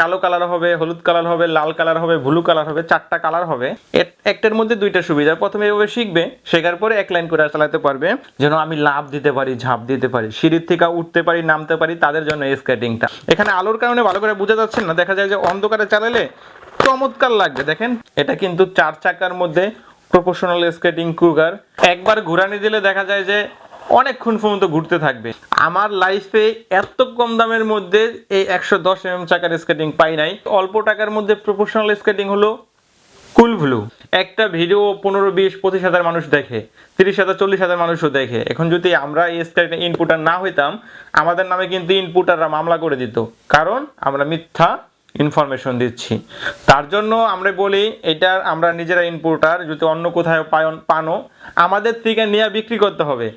কালো কালার হবে, হলুদ কালার হবে, লাল কালার হবে, ব্লু কালার হবে, চারটা কালার হবে। একটার মধ্যে দুইটা সুবিধা। প্রথমে এভাবে শিখবে, শেখার পরে এক লাইন করে চালাতে পারবে, যেন আমি লাভ দিতে পারি, ঝাঁপ দিতে পারি, সিঁড়ির থেকে উঠতে পারি, নামতে পারি, তাদের জন্য স্কেটিংটা। এখানে আলোর কারণে ভালো করে বোঝা যাচ্ছে না, দেখা যায় যে অন্ধকারে চালালে চমৎকার লাগবে, দেখেন। এটা কিন্তু চার চাকার মধ্যে প্রফেশনাল স্কেটিং কুগার একবার ঘুরানি দিলে দেখা যায় যে অনেকক্ষণ পর্যন্ত ঘুরতে থাকবে। আমার লাইফে এত কম দামের মধ্যে এই একশো দশ এম চাকার স্কেটিং পাই নাই। অল্প টাকার মধ্যে প্রফেশনাল স্কেটিং হলো কুল ভ্লু একটা ভিডিও পনেরো, বিশ, পঁচিশ হাজার মানুষ দেখে, তিরিশ হাজার, চল্লিশ হাজার মানুষও দেখে। এখন যদি আমরা এই স্কেটিং ইনপুটার না হইতাম, আমাদের নামে কিন্তু ইনপুটাররা মামলা করে দিত। কারণ আমরা মিথ্যা ইনফরমেশন দিচ্ছি। তার জন্য আমরা বলি এটার আমরা নিজেরা ইনপুটার যদি অন্য কোথাও পায়ন, পানো, আমাদের থেকে নিয়ে বিক্রি করতে হবে।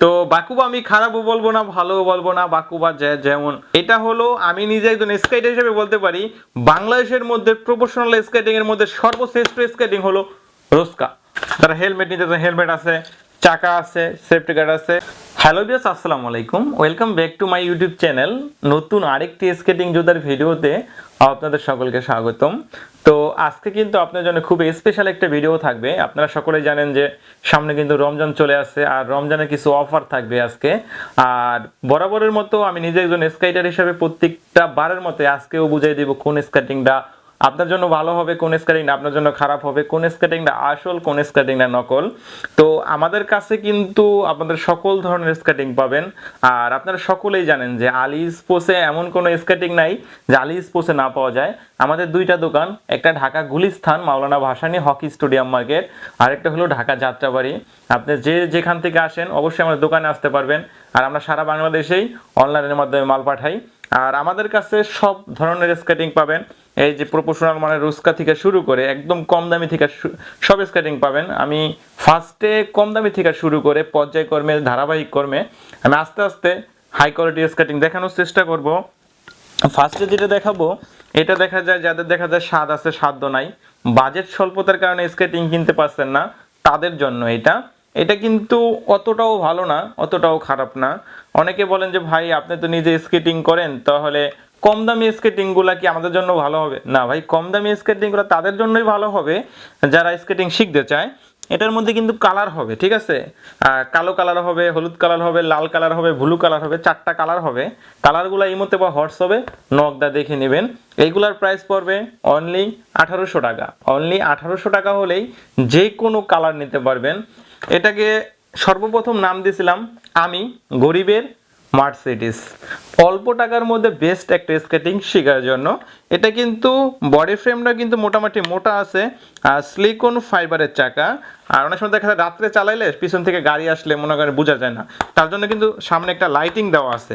তো বাকুবা, আমি খারাপও বলব না, ভালোও বলব না, বাকুবা যেমন। এটা হলো, আমি নিজে একজন স্কেটার হিসেবে বলতে পারি, বাংলাদেশের মধ্যে প্রফেশনাল স্কেটিং এর মধ্যে সর্বশ্রেষ্ঠ স্কেটিং হলো রোস্কা। তারা হেলমেট নিতে হেলমেট আছে। চাকা আছে সেফটি গার্ড আছে। হ্যালো বিয়াস আসসালামু আলাইকুম। Welcome back to my YouTube channel নতুন আরেকটি স্কেটিং যোদ্ধার ভিডিওতে আপনাদের সকলকে স্বাগতম। তো আজকে কিন্তু আপনার জন্য খুব স্পেশাল একটা ভিডিও থাকবে। আপনারা সকলেই জানেন যে সামনে কিন্তু রমজান চলে আসছে, আর রমজানের কিছু অফার থাকবে আজকে। আর বরাবরের মতো আমি নিজে একজন স্কাইটার হিসেবে প্রত্যেকটা বারের মতো আজকেও বুঝিয়ে দিব কোন স্কেটিংটা আপনার জন্য ভালো হবে, কোন স্কেটিংটা আপনার জন্য খারাপ হবে, কোন স্কেটিংটা আসল, কোন স্কেটিংটা নকল। তো আমাদের কাছে কিন্তু আপনাদের সকল ধরনের স্কেটিং পাবেন। আর আপনারা সকলেই জানেন যে আলি স্পোসে এমন কোনো স্কেটিং নাই যে আলি স্পোসে না পাওয়া যায়। আমাদের দুইটা দোকান, একটা Dhaka Gulistan, Maulana Bhashani hockey stadium market আরেকটা হলো ঢাকা যাত্রাবাড়ি। আপনি যে যেখান থেকে আসেন, অবশ্যই আমাদের দোকানে আসতে পারবেন। আর আমরা সারা বাংলাদেশেই অনলাইনের মাধ্যমে মাল পাঠাই। আর আমাদের কাছে সব ধরনের স্কেটিং পাবেন। এই যে প্রফেশনাল মানে রুস্কা থেকে শুরু করে একদম কম দামি থেকে সব স্কেটিং পাবেন। আমি ফার্স্টে কম দামি থেকে শুরু করে পর্যায়ক্রমে ধারাবাহিক কর্মে আমি আস্তে আস্তে হাই কোয়ালিটি স্কেটিং দেখানোর চেষ্টা করব। ফার্স্টে যেটা দেখাবো, এটা দেখা যায়, যাদের দেখা যায় স্বাদ আছে, সাধ্য নাই। বাজেট স্বল্পতার কারণে স্কেটিং কিনতে পারছেন না, তাদের জন্য এটা। এটা কিন্তু অতটাও ভালো না, অতটাও খারাপ না। অনেকে বলেন যে, ভাই, আপনি তো নিজে স্কেটিং করেন, তাহলে কম দামি স্কেটিংগুলা কি আমাদের জন্য ভালো হবে? না ভাই, কম দামি স্কেটিংগুলো তাদের জন্যই ভালো হবে, যারা স্কেটিং শিখতে চায়। এটার মধ্যে কিন্তু কালার হবে, ঠিক আছে? কালো কালার হবে, হলুদ কালার হবে, লাল কালার হবে ব্লু কালার হবে, চারটা কালার হবে। কালারগুলো এই মধ্যে বা হোয়াটসঅ্যাপে নকদা দেখে নেবেন। এইগুলার প্রাইস পড়বে অনলি আঠারোশো টাকা। অনলি আঠারোশো টাকা হলেই যে কোনো কালার নিতে পারবেন। এটাকে সর্বপ্রথম নাম দিয়েছিলাম, আমি গরিবের মার্সিডিস অল্প টাকার মধ্যে বেস্ট একটা স্কেটিং শেখার জন্য। এটা কিন্তু বডি ফ্রেমটা কিন্তু মোটামুটি মোটা আছে, আর স্লিকন ফাইবারের চাকা। আর অনেক সময় দেখা যায় রাত্রে চালাইলে পিছন থেকে গাড়ি আসলে মনে করেন বোঝা যায় না। তার জন্য কিন্তু সামনে একটা লাইটিং দেওয়া আছে।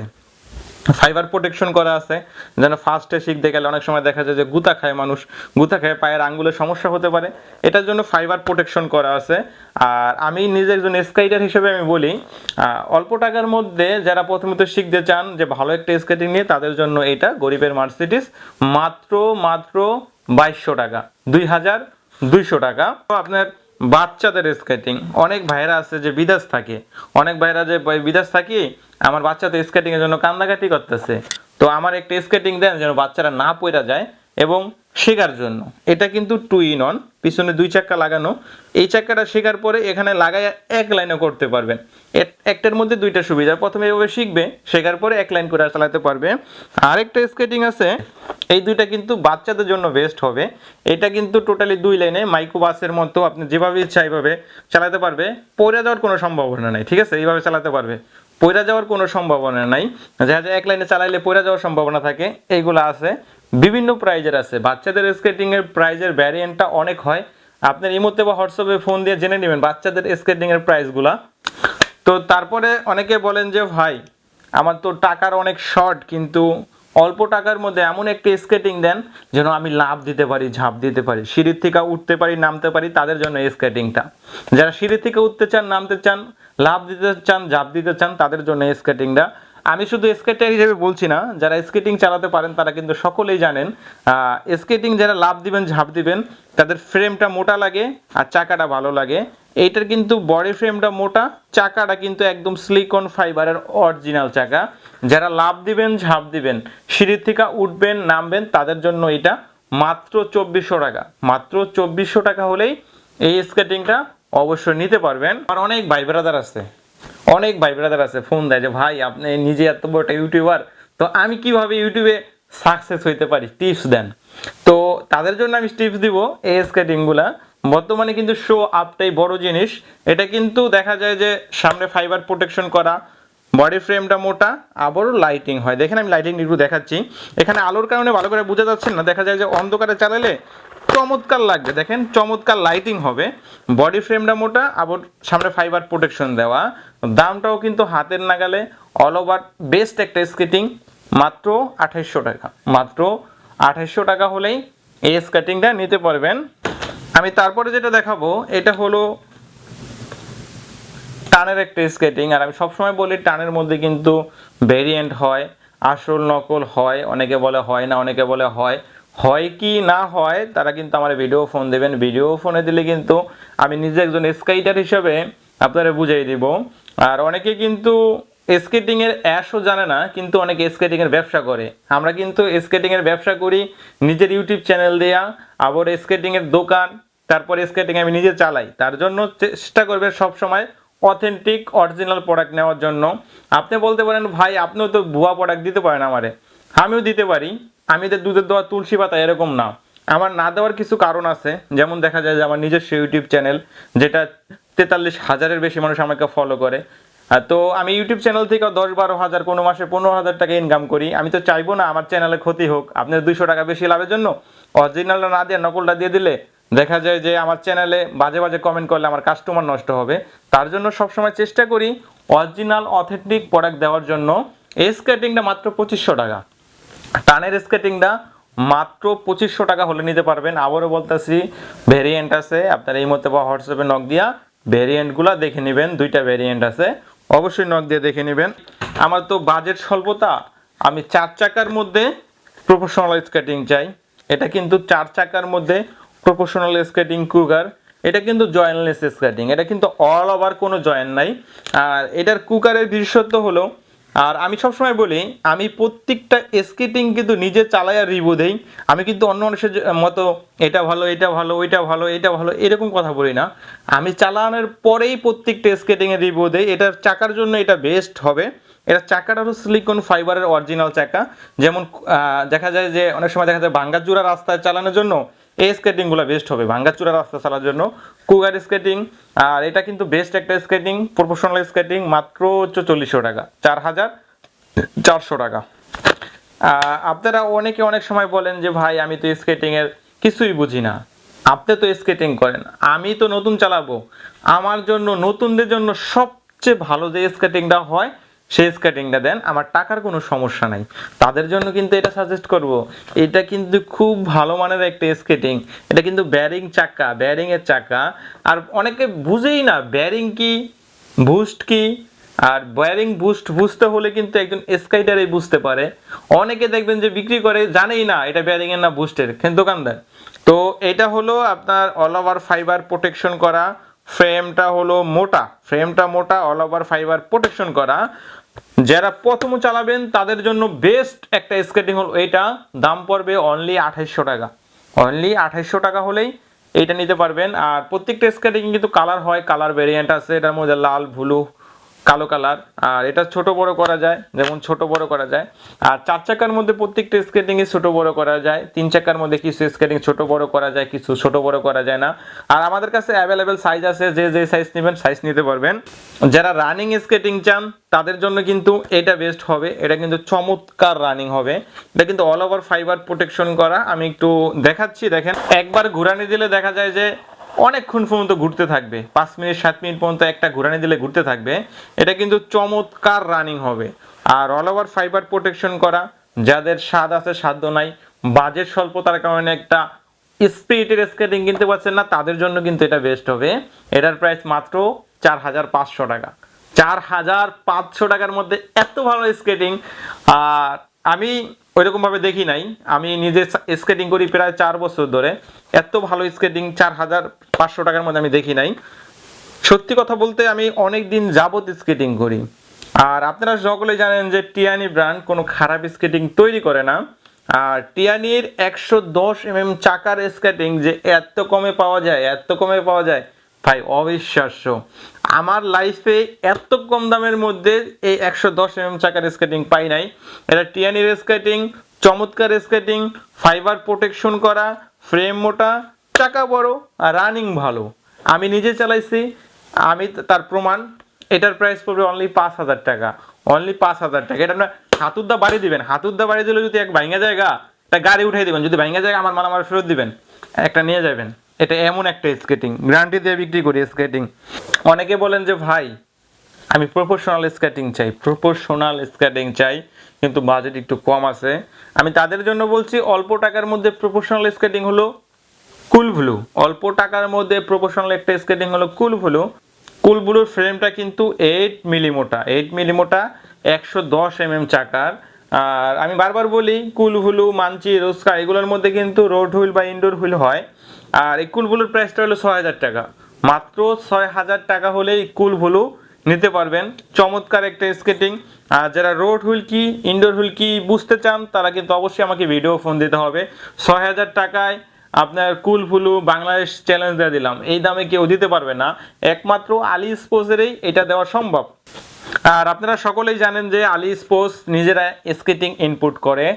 ফাইবার প্রোটেকশন করা আছে। যেন ফার্স্টে শিখতে গেলে অনেক সময় দেখা যায় যে গুতা খায় মানুষ। গুতা খায় পায়ের আঙ্গুলের সমস্যা হতে পারে। এটার জন্য ফাইবার প্রোটেকশন করা আছে। আর আমি নিজে একজন স্কাইটার হিসেবে আমি বলি অল্প টাকার মধ্যে যারা প্রথমত শিখতে চান যে ভালো একটা স্কেটিং নিয়ে, তাদের জন্য এটা গরিবের মার্সিডিস মাত্র মাত্র বাইশশো টাকা। দুই হাজার দুইশো টাকা। আপনার বাচ্চাদের স্কেটিং অনেক ভাইরা আছে যে বিদেশ থাকে। অনেক ভাইরা যে বিদেশ থাকি, আমার বাচ্চা তো স্কেটিং এর জন্য কান্দাকাটি করতেছে। তো আমার একটা স্কেটিং দেন যেন বাচ্চারা না পড়া যায় এবং শেখার জন্য। এটা কিন্তু টু ইন অন পিছনে দুই চাক্কা লাগানো। এই চাক্কাটা শেখার পরে এখানে লাগাই এক লাইনে করতে পারবেন। একটার মধ্যে দুইটা সুবিধা। প্রথমে এভাবে শিখবে, শেখার পরে এক লাইন করে চালাতে পারবে। আরেকটা স্কেটিং আছে, এই দুইটা কিন্তু বাচ্চাদের জন্য বেস্ট হবে। এটা কিন্তু টোটালি দুই লাইনে মাইক্রো বাসের মতো আপনি যেভাবে ইচ্ছা এইভাবে চালাতে পারবে। পড়ে যাওয়ার কোনো সম্ভাবনা নাই, ঠিক আছে? এইভাবে চালাতে পারবে। পড়ে যাওয়ার কোনো সম্ভাবনা নাই। যা যায় এক লাইনে চালাইলে পড়ে যাওয়ার সম্ভাবনা থাকে। এইগুলো আছে। বিভিন্ন প্রাইজের আছে। বাচ্চাদের স্কেটিং এর প্রাইজের ভ্যারিয়েন্টটা অনেক হয়। আপনার এই মুহূর্তে বা হোয়াটসঅ্যাপে ফোন দিয়ে জেনে নেবেন বাচ্চাদের স্কেটিং এর প্রাইসগুলা তো তারপরে অনেকে বলেন যে, ভাই, আমার তো টাকার অনেক শর্ট কিন্তু অল্প টাকার মধ্যে এমন একটি স্কেটিং দেন যেন আমি লাভ দিতে পারি, ঝাঁপ দিতে পারি, সিঁড়ির থেকে উঠতে পারি, নামতে পারি, তাদের জন্য এই স্কেটিংটা যারা সিঁড়ি থেকে উঠতে চান, নামতে চান লাভ দিতে চান, ঝাঁপ দিতে চান, তাদের জন্য এই স্কেটিংটা আমি শুধু স্কেটার হিসেবে বলছি না, যারা স্কেটিং চালাতে পারেন, তারা কিন্তু সকলেই জানেন স্কেটিং যারা লাভ দিবেন, ঝাঁপ দিবেন, তাদের ফ্রেমটা মোটা লাগে আর চাকাটা ভালো লাগে। এইটার কিন্তু বডি ফ্রেমটা মোটা, চাকাটা কিন্তু একদম সিলিকন ফাইবারের অরিজিনাল চাকা। যারা লাভ দিবেন, ঝাঁপ দিবেন, সিঁড়ির থেকে উঠবেন, নামবেন, তাদের জন্য এটা মাত্র চব্বিশশো টাকা। মাত্র চব্বিশশো টাকা হলেই এই স্কেটিংটা অবশ্যই নিতে পারবেন। আর অনেক ভাই ব্রাদার আছে অনেক ভাই ব্রাদার আছে ফোন দেয় যে, ভাই, আপনি নিজে এত বড় ইউটিউবার তো আমি কীভাবে ইউটিউবে সাকসেস হইতে পারি? টিপস দেন। তো তাদের জন্য আমি টিপস দিব এই স্কেটিংগুলা বর্তমানে কিন্তু শো আপটাই বড় জিনিস। এটা কিন্তু দেখা যায় যে, সামনে ফাইবার প্রোটেকশন করা বডি ফ্রেমটা মোটা, আবারও লাইটিং হয়। দেখেন আমি লাইটিং একটু দেখাচ্ছি। এখানে আলোর কারণে ভালো করে বোঝা যাচ্ছে না। দেখা যায় যে অন্ধকারে চালালে চমৎকার লাগবে। দেখেন চমৎকার লাইটিং হবে। বডি ফ্রেমটা মোটা, আবার সামনে ফাইবার প্রোটেকশন দেওয়া। দামটাও কিন্তু হাতের নাগালে অল ওভার বেস্ট একটা স্কেটিং মাত্র আঠাইশশো টাকা। মাত্র আঠাইশশো টাকা হলেই এই স্কেটিংটা নিতে পারবেন। আমি তারপরে যেটা দেখাবো, এটা হলো টানের একটা স্কেটিং আর আমি সবসময় বলি, টানের মধ্যে কিন্তু ভেরিয়েন্ট হয় আসল নকল হয়, অনেকে বলে হয় না, অনেকে বলে হয়। হয় কি না হয়, তারা কিন্তু আমার ভিডিও ফোন দেবেন। ভিডিও ফোনে দিলে কিন্তু আমি নিজে একজন স্কাইটার হিসেবে আপনারা বুঝিয়ে দিব। আর অনেকে কিন্তু স্কেটিং এর অ্যাশও জানে না, কিন্তু অনেকে স্কেটিং এর ব্যবসা করে। আমরা কিন্তু স্কেটিং এর ব্যবসা করি নিজের ইউটিউব চ্যানেল দেয়া, আবার স্কেটিং এর দোকান, তারপরে স্কেটিং আমি নিজে চালাই। তার জন্য চেষ্টা করবে সব সময় অথেন্টিক অরিজিনাল প্রোডাক্ট নেওয়ার জন্য। আপনি বলতে পারেন, ভাই, আপনিও তো ভুয়া প্রোডাক্ট দিতে পারেন আমারে। আমিও দিতে পারি। আমি তো দুধের দেওয়া তুলসী পাতা এরকম না। আমার না দেওয়ার কিছু কারণ আছে। যেমন দেখা যায় যে আমার নিজস্ব ইউটিউব চ্যানেল, যেটা তেতাল্লিশ হাজারের বেশি মানুষ আমাকে ফলো করে। তো আমি ইউটিউব চ্যানেল থেকে দশ বারো হাজার, কোনো মাসে পনেরো হাজার টাকা ইনকাম করি। আমি তো চাইব না আমার চ্যানেলে ক্ষতি হোক। আপনার দুইশো টাকা বেশি লাভের জন্য অরিজিনালটা না দিয়ে, নকলটা দিয়ে দিলে দেখা যায় যে আমার চ্যানেলে বাজে বাজে কমেন্ট করলে আমার কাস্টমার নষ্ট হবে। তার জন্য সবসময় চেষ্টা করি অরিজিনাল অথেন্টিক প্রোডাক্ট দেওয়ার জন্য। এই স্কেটিংটা মাত্র পঁচিশশো টাকা। টানের স্কেটিংটা মাত্র পঁচিশশো টাকা হলে নিতে পারবেন। আবারও বলতেছি ভেরিয়েন্ট আছে, আপনারা এই মধ্যে বা হোয়াটসঅ্যাপে নক দিয়া ভেরিয়েন্টগুলো দেখে নেবেন, দুইটা ভেরিয়েন্ট আছে। অবশ্যই নক দিয়ে দেখে নেবেন। আমার তো বাজেট স্বল্পতা, আমি চার চাকার মধ্যে প্রফেশনাল স্কেটিং চাই। এটা কিন্তু চার চাকার মধ্যে প্রফেশনাল স্কেটিং কুকার এটা কিন্তু জয়েন্টলেস স্কেটিং এটা কিন্তু অল ওভার কোনো জয়েন্ট নাই। আর এটার কুকারের বিশেষত্ব হলো আর আমি সবসময় বলি, আমি প্রত্যেকটা স্কেটিং কিন্তু নিজে চালাই আর রিভিউ দেই। আমি কিন্তু অন্য মানুষের মতো এটা ভালো এটা ভালো, ওইটা ভালো, এটা ভালো, এরকম কথা বলি না। আমি চালানোর পরেই প্রত্যেকটা স্কেটিং এর রিভিউ দেই। এটার চাকার জন্য এটা বেস্ট হবে। এটা চাকাটা হলো সিলিকন ফাইবারের অরিজিনাল চাকা। যেমন দেখা যায় যে অনেক সময় দেখা যায় ভাঙ্গাচুরা রাস্তায় চালানোর জন্য এই স্কেটিংগুলো বেস্ট হবে। ভাঙ্গাচুরা রাস্তা চালার জন্য। কুগার স্কেটিং আর এটা কিন্তু বেস্ট একটা স্কেটিং প্রফেশনাল স্কেটিং মাত্র চল্লিশশো টাকা, চার হাজার চারশো টাকা। আপনারা অনেকে অনেক সময় বলেন যে, ভাই, আমি তো স্কেটিং এর কিছুই বুঝি না। আপনি তো স্কেটিং করেন। আমি তো নতুন চালাবো। আমার জন্য, নতুনদের জন্য সবচেয়ে ভালো যে স্কেটিংটা হয় সেই স্কেটিংটা দেন, আমার টাকার কোনো সমস্যা নাই। তাদের জন্য কিন্তু এটা সাজেস্ট করব। এটা কিন্তু খুব ভালো মানের একটা স্কেটিং এটা কিন্তু ব্যারিং চাকা ব্যারিং এর চাকা। আর অনেকে বুঝেই না ব্যারিং কি বুস্ট কি? আর ব্যারিং বুস্ট বুঝতে হলে কিন্তু একজন স্কাইটারই বুঝতে পারে। অনেকে দেখবেন যে বিক্রি করে, জানেই না এটা ব্যারিং এর না বুস্টের কিন্তু দোকানদার, তো এটা হলো আপনার অল ওভার ফাইবার প্রোটেকশন করা ফ্রেমটা হলো মোটা। ফ্রেমটা মোটা অল ওভার ফাইবার প্রোটেকশন করা। যারা প্রথম চালাবেন, তাদের জন্য বেস্ট একটা স্কেটিং হলো এটা। দাম পড়বে অনলি আঠাইশশো টাকা। অনলি আঠাইশশো টাকা হলেই এটা নিতে পারবেন। আর প্রত্যেকটা স্কেটিং কিন্তু কালার হয় কালার ভেরিয়েন্ট আছে। এটার মধ্যে লাল ব্লু কালো কালার। আর এটা ছোট বড় করা যায়, যেমন ছোট বড় করা যায়। আর চার চাকার মধ্যে প্রত্যেকটা স্কেটিং এ ছোট বড় করা যায়। তিন চাকার মধ্যে কিছু স্কেটিং ছোট বড় করা যায়, কিছু ছোট বড় করা যায় না। আর আমাদের কাছে অ্যাভেলেবেল সাইজ আছে, যে যে সাইজ নেবেন সাইজ নিতে পারবেন। যারা রানিং স্কেটিং চান, তাদের জন্য কিন্তু এটা বেস্ট হবে। এটা কিন্তু চমৎকার রানিং হবে। এটা কিন্তু অল ওভার ফাইবার প্রোটেকশন করা। আমি একটু দেখাচ্ছি, দেখেন। একবার ঘুরানি দিলে দেখা যায় যে অনেকক্ষণ পর্যন্ত ঘুরতে থাকবে। পাঁচ মিনিট, সাত মিনিট পর্যন্ত একটা ঘুরানি দিলে ঘুরতে থাকবে। এটা কিন্তু চমৎকার রানিং হবে। আর অল ওভার ফাইবার প্রোটেকশন করা, যাদের স্বাদ আছে সাধ্য নাই বাজেট স্বল্পতার কারণে একটা স্পিরিটের স্কেটিং কিনতে পারছেন না, তাদের জন্য কিন্তু এটা বেস্ট হবে। এটার প্রাইস মাত্র চার হাজার পাঁচশো টাকা। চার হাজার পাঁচশো টাকার মধ্যে এত ভালো স্কেটিং আর আমি ওইরকম ভাবে দেখি নাই। আমি নিজে স্কেটিং করি প্রায় চার বছর ধরে। এত ভালো স্কেটিং চার হাজার পাঁচশো টাকার মধ্যে আমি দেখি নাই। সত্যি কথা বলতে আমি অনেক দিন যাবত স্কেটিং করি। আর আপনারা সকলে জানেন যে টিয়ানি ব্র্যান্ড কোনো খারাপ স্কেটিং তৈরি করে না। আর টিয়ানির একশো দশ এম এম চাকার স্কেটিং যে এত কমে পাওয়া যায়, এত কমে পাওয়া যায়, ভাই অবিশ্বাস্য। আমার লাইফে এত কম দামের মধ্যে এই একশো দশ এম চাকার স্কেটিং পাই নাই। এটা টিয়ানির স্কেটিং চমৎকার স্কেটিং ফাইবার প্রোটেকশন করা ফ্রেম মোটা, চাকা বড় আর রানিং ভালো। আমি নিজে চালাইছি, আমি তার প্রমাণ, এটার প্রাইস পড়বে অনলি পাঁচ হাজার টাকা। অনলি পাঁচ হাজার টাকা। এটা আপনার হাতুরদা বাড়ি দিবেন। হাতুরদা বাড়ি দিলে যদি এক ভাঙ্গা জায়গা একটা গাড়ি উঠাই দিবেন। যদি ভাঙ্গা জায়গা আমার মাল আমার ফেরত দিবেন, একটা নিয়ে যাবেন। এটা এমন একটা স্কেটিং গ্যারান্টি দিয়ে বিক্রি করি স্কেটিং অনেকে বলেন যে, ভাই, আমি প্রফেশনাল স্কেটিং চাই। প্রফেশনাল স্কেটিং চাই, কিন্তু বাজেট একটু কম আছে। আমি তাদের জন্য বলছি, অল্প টাকার মধ্যে প্রফেশনাল স্কেটিং হলো কুল ব্লু অল্প টাকার মধ্যে প্রফেশনাল একটা স্কেটিং হলো কুল ব্লু কুল ব্লুর ফ্রেমটা কিন্তু এইট মিলিমোটা এইট মিলিমোটা একশো দশ এমএম চাকার। আর আমি বারবার বলি, কুল, হুলু মানচি রোস্কা এগুলোর মধ্যে কিন্তু রোড হুইল বা ইনডোর হুইল হয়। আর এই কুল ব্লুর প্রাইসটা হলো ছয় হাজার টাকা। মাত্র ছয় হাজার টাকা হলেই কুল ব্লু নিতে পারবেন। চমৎকার একটা স্কেটিং। আর যারা রোড হুইল কি, ইনডোর হুইল কি বুঝতে চান, তারা কিন্তু অবশ্যই আমাকে ভিডিও ফোন দিতে হবে। ছয় হাজার টাকায় আপনার কুল ফুলু বাংলাদেশ চ্যালেঞ্জ দিয়ে দিলাম। এই দামে কেউ দিতে পারবে না। একমাত্র আলি স্পোজেরই এটা দেওয়া সম্ভব। আর আপনারা সকলেই জানেন যে আলি স্পোর্টস নিজেরা স্কেটিং ইনপুট করে।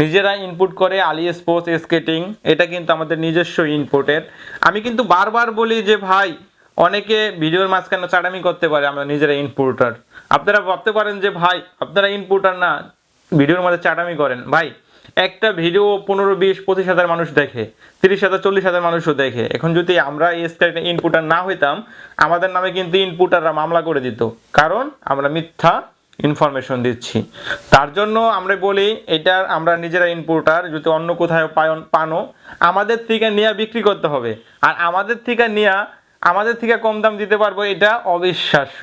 নিজেরা ইনপুট করে আলি স্পোর্টস স্কেটিং এটা কিন্তু আমাদের নিজস্ব ইনপুটের আমি কিন্তু বারবার বলি যে ভাই, অনেকে ভিডিওর মাঝখানে চাড়ামি করতে পারে আমরা নিজেরা ইনপুটার আপনারা ভাবতে পারেন যে ভাই, আপনারা ইনপুটার না, ভিডিওর মাঝে চাটামি করেন। ভাই একটা ভিডিও পনেরো, বিশ, পঁচিশ হাজার মানুষ দেখে, তিরিশ হাজার, চল্লিশ হাজার মানুষও দেখে। এখন যদি আমরা এই স্টাইলে ইনপুটার না হইতাম, আমাদের নামে কিন্তু ইনপুটাররা মামলা করে দিত। কারণ আমরা মিথ্যা ইনফরমেশন দিচ্ছি। তার জন্য আমরা বলি, এটা আমরা নিজেরা ইনপুটার যদি অন্য কোথাও পায়ন পানো, আমাদের থেকে নিয়ে বিক্রি করতে হবে। আর আমাদের থেকে নিয়ে আমাদের থেকে কম দাম দিতে পারব, এটা অবিশ্বাস্য।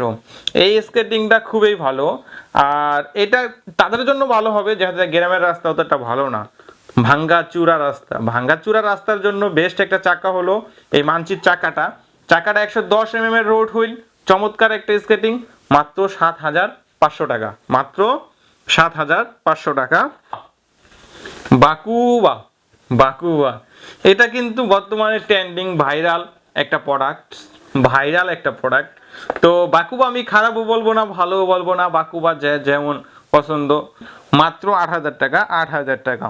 এই স্কেটিংটা খুবই ভালো। আর এটা তাদের জন্য ভালো হবে, যেহেতু গ্রামের রাস্তা অতটা ভালো না। ভাঙ্গা চূড়া রাস্তা। ভাঙ্গা চূড়া রাস্তার জন্য বেস্ট একটা চাকা হলো এই মানচির চাকাটা। চাকাটা একশো দশ এম এর রোড হুইল চমৎকার একটা স্কেটিং মাত্র সাত হাজার পাঁচশো টাকা। মাত্র সাত হাজার পাঁচশো টাকা। বাকুবা বাকুবা। এটা কিন্তু বর্তমানে ট্রেন্ডিং ভাইরাল একটা প্রোডাক্ট ভাইরাল একটা প্রোডাক্ট তো বাকুবা আমি খারাপও বলব না, ভালোও বলব না, বাকুবা যে যেমন পছন্দ। মাত্র আট হাজার টাকা, আট হাজার টাকা।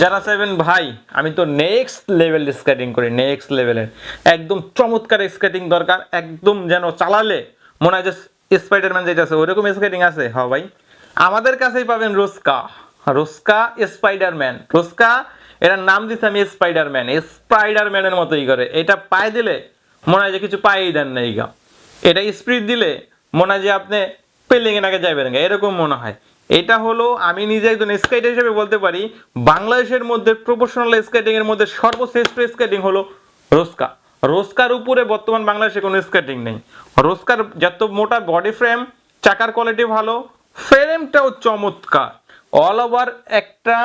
যারা চাইবেন, ভাই, আমি তো নেক্সট লেভেল স্কেটিং করি নেক্সট লেভেলের একদম চমৎকার স্কেটিং দরকার, একদম যেন চালালে, মনে হয় যে স্পাইডারম্যান যেটা আছে, ওরকম স্কেটিং আছে। হ্যাঁ ভাই। আমাদের কাছেই পাবেন রোস্কা। রোস্কা স্পাইডারম্যান রোস্কা এটার নাম দিচ্ছে আমি স্পাইডারম্যান স্পাইডারম্যানের মতোই করে। এটা পায়ে দিলে মনে হয় যে কিছু পায়েই দেন না এই এটা স্পিড দিলে মনে হয় যে আপনি পেলিং এর আগে যাবেন গা, এরকম মনে হয়। এটা হলো আমি নিজে একজন স্কেটার হিসেবে বলতে পারি বাংলাদেশের মধ্যে প্রফেশনাল স্কেটিং এর মধ্যে সর্বশ্রেষ্ঠ স্কেটিং হলো রোস্কা। রোস্কার উপরে বর্তমান বাংলাদেশে কোনো স্কেটিং নেই। রোস্কার যত মোটা বডি ফ্রেম চাকার কোয়ালিটি ভালো ফ্রেমটাও চমৎকার। অল ওভার একটা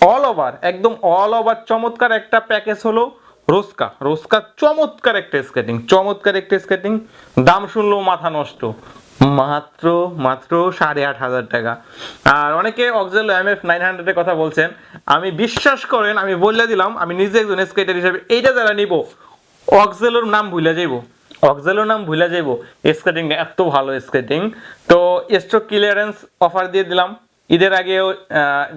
অল ওভার একদম অল ওভার চমৎকার একটা প্যাকেজ হলো রোস্কা। রোস্কা চমৎকার একটা স্কেটিং চমৎকার একটা স্কেটিং দাম শুনলেও মাথা নষ্ট। মাত্র মাত্র সাড়ে আট হাজার টাকা। আর অনেকে অক্সেল এম এফ নাইন হান্ড্রেডের কথা বলছেন। আমি বিশ্বাস করেন, আমি বলে দিলাম, আমি নিজে একজন স্কেটার হিসেবে, এইটা যারা নিব অক্সেলোর নাম ভুলে যাইব। অক্সেলোর নাম ভুলে যাইব। স্কেটিং এত ভালো স্কেটিং তো স্ট্রোক ক্লিয়ারেন্স অফার দিয়ে দিলাম। ঈদের আগেও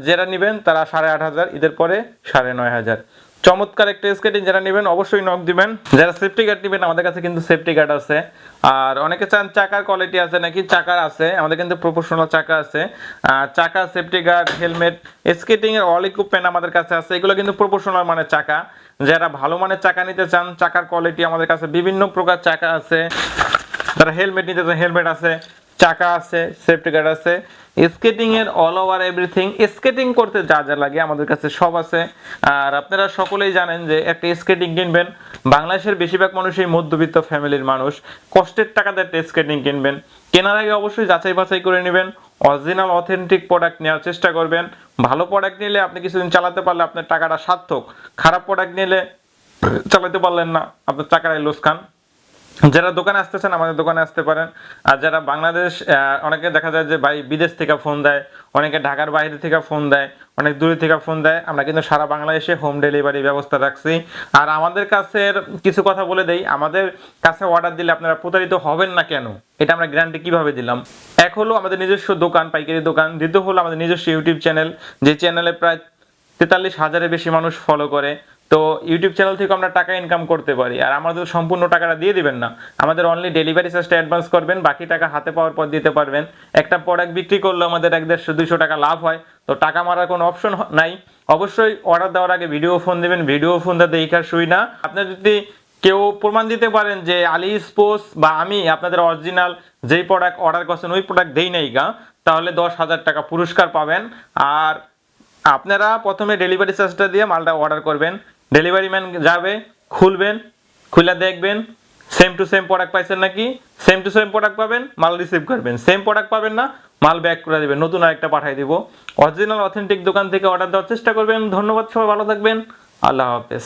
যারা নেবেন তারা সাড়ে আট হাজার, ঈদের পরে সাড়ে নয় হাজার। চমৎকার একটা স্কেটিং যারা নেবেন, অবশ্যই নক দিবেন। যারা সেফটি গার্ড নেবেন, আমাদের কাছে কিন্তু সেফটি গার্ড আছে। আর অনেকে চান চাকার কোয়ালিটি আছে নাকি? চাকার আছে, আমাদের কিন্তু প্রফেশনাল চাকা আছে। চাকা সেফটি গার্ড হেলমেট স্কেটিং এর অল ইকুইপমেন্ট আমাদের কাছে আছে। এগুলো কিন্তু প্রফেশনাল মানে চাকা। যারা ভালো মানের চাকা নিতে চান, চাকার কোয়ালিটি আমাদের কাছে বিভিন্ন প্রকার চাকা আছে। তারা হেলমেট নিতে চান হেলমেট আছে। চাকা আছে সেফটি গার্ড আছে স্কেটিং এর অল ওভার এভরিথিং স্কেটিং করতে যা যা লাগে আমাদের কাছে সব আছে। আর আপনারা সকলেই জানেন যে একটা স্কেটিং কিনবেন, বাংলাদেশের বেশিরভাগ মানুষই মধ্যবিত্ত ফ্যামিলির মানুষ, কষ্টের টাকাতে একটা স্কেটিং কিনবেন। কেনার আগে অবশ্যই যাচাই বাছাই করে নেবেন অরিজিনাল অথেন্টিক প্রোডাক্ট নেওয়ার চেষ্টা করবেন। ভালো প্রোডাক্ট নিলে আপনি কিছুদিন চালাতে পারলে আপনার টাকাটা সার্থক, খারাপ প্রোডাক্ট নিলে চালাতে পারলেন না, আপনার টাকাটাই লোস খান। যারা দোকানে আসতেছেন, আমাদের দোকানে আসতে পারেন। আর যারা বাংলাদেশ অনেকে দেখা যায় যে ভাই বিদেশ থেকে ফোন দেয়, অনেকে ঢাকার বাইরে থেকে ফোন দেয়, অনেক দূরে থেকে ফোন দেয়। আমরা কিন্তু সারা বাংলাদেশে হোম ডেলিভারি ব্যবস্থা রাখছি। আর আমাদের কাছে কিছু কথা বলে দেই। আমাদের কাছে অর্ডার দিলে আপনারা প্রতারিত হবেন না কেন? এটা আমরা গ্যারান্টি কীভাবে দিলাম? এক হলো আমাদের নিজস্ব দোকান, পাইকারি দোকান। দ্বিতীয় হলো আমাদের নিজস্ব ইউটিউব চ্যানেল যে চ্যানেলে প্রায় তেতাল্লিশ হাজারের বেশি মানুষ ফলো করে। তো ইউটিউব চ্যানেল থেকে আমরা টাকা ইনকাম করতে পারি। আর আমাদের সম্পূর্ণ টাকাটা দিয়ে দিবেন না। আমাদের অনলি ডেলিভারি চার্জটা অ্যাডভান্স করবেন, বাকি টাকা হাতে পাওয়ার পর দিতে পারবেন। একটা প্রোডাক্ট বিক্রি করলে আমাদের এক দেড়শো, দুইশো টাকা লাভ হয়। তো টাকা মারার কোনো অপশন নাই। অবশ্যই অর্ডার দেওয়ার আগে ভিডিও ফোন দেবেন। ভিডিও ফোন দিতে দেখার শুই না। আপনার যদি কেউ প্রমাণ দিতে পারেন যে আলি স্পোর্টস বা আমি আপনাদের অরিজিনাল যেই প্রোডাক্ট অর্ডার করছেন, ওই প্রোডাক্ট দেই নাই গা, তাহলে দশ হাজার টাকা পুরস্কার পাবেন। আর আপনারা প্রথমে ডেলিভারি চার্জটা দিয়ে মালটা অর্ডার করবেন। ডেলিভারি ম্যান যাবে, খুলবেন, খুলে দেখবেন সেম টু সেম প্রোডাক্ট পাইছেন নাকি? সেম টু সেম প্রোডাক্ট পাবেন, মাল রিসিভ করবেন। সেম প্রোডাক্ট পাবেন না, মাল ব্যাক করে দেবেন, নতুন আরেকটা পাঠিয়ে দিব। অরিজিনাল অথেন্টিক দোকান থেকে অর্ডার দেওয়ার চেষ্টা করবেন। ধন্যবাদ, সবাই ভালো থাকবেন। আল্লাহ হাফেজ।